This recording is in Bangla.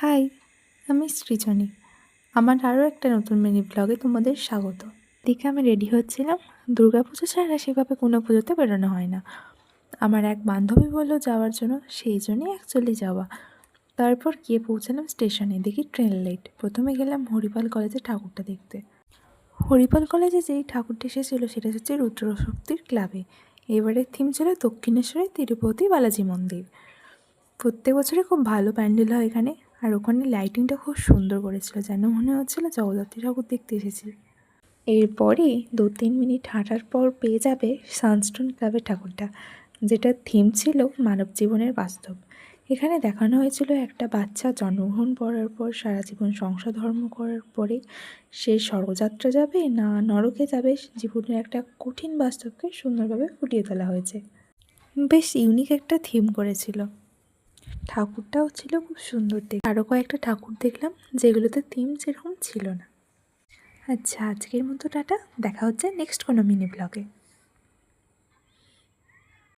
হাই, আমি সৃজনী। আমার আরও একটা নতুন মিনি ব্লগে তোমাদের স্বাগত। দেখে আমি রেডি হচ্ছিলাম। দুর্গা পুজো ছাড়া সেভাবে কোনো পুজোতে বেরোনো হয় না। আমার এক বান্ধবী বলল, যাওয়ার জন্য সেই জন্যই অ্যাকচুয়ালি যাওয়া। তারপর গিয়ে পৌঁছালাম স্টেশনে। দেখি ট্রেন লেট প্রথমে গেলাম হরিপাল কলেজে ঠাকুরটা দেখতে। হরিপাল কলেজে যেই ঠাকুরটা এসেছিল, সেটা হচ্ছে রুদ্রশক্তির ক্লাবে এবারের থিম ছিল দক্ষিণেশ্বরের তিরুপতি বালাজি মন্দির। প্রত্যেক বছরে খুব ভালো প্যান্ডেল হয় এখানে। আর ওখানে লাইটিংটা খুব সুন্দর করেছিল, যেন মনে হচ্ছিল জগদ্ধাত্রী ঠাকুর দেখতে এসেছি। এরপরে দু তিন মিনিট হাঁটার পর পেয়ে যাবে সানস্টোন ক্লাবের ঠাকুরটা যেটা থিম ছিল মানব জীবনের বাস্তব। এখানে দেখানো হয়েছিল একটা বাচ্চা জন্মগ্রহণ করার পর, সারা জীবন সংসার ধর্ম করার পরে সে স্বর্গযাত্রা যাবে, না নরকে যাবে, জীবনের একটা কঠিন বাস্তবকে সুন্দরভাবে ফুটিয়ে তোলা হয়েছে। বেশ ইউনিক একটা থিম করেছিল। ঠাকুরটাও ছিল খুব সুন্দর দেখতে। আরও কয়েকটা ঠাকুর দেখলাম যেগুলোতে থিম সেরকম ছিল না। আচ্ছা আজকের মতো টাটা। দেখা হচ্ছে নেক্সট কোনো মিনি ব্লগে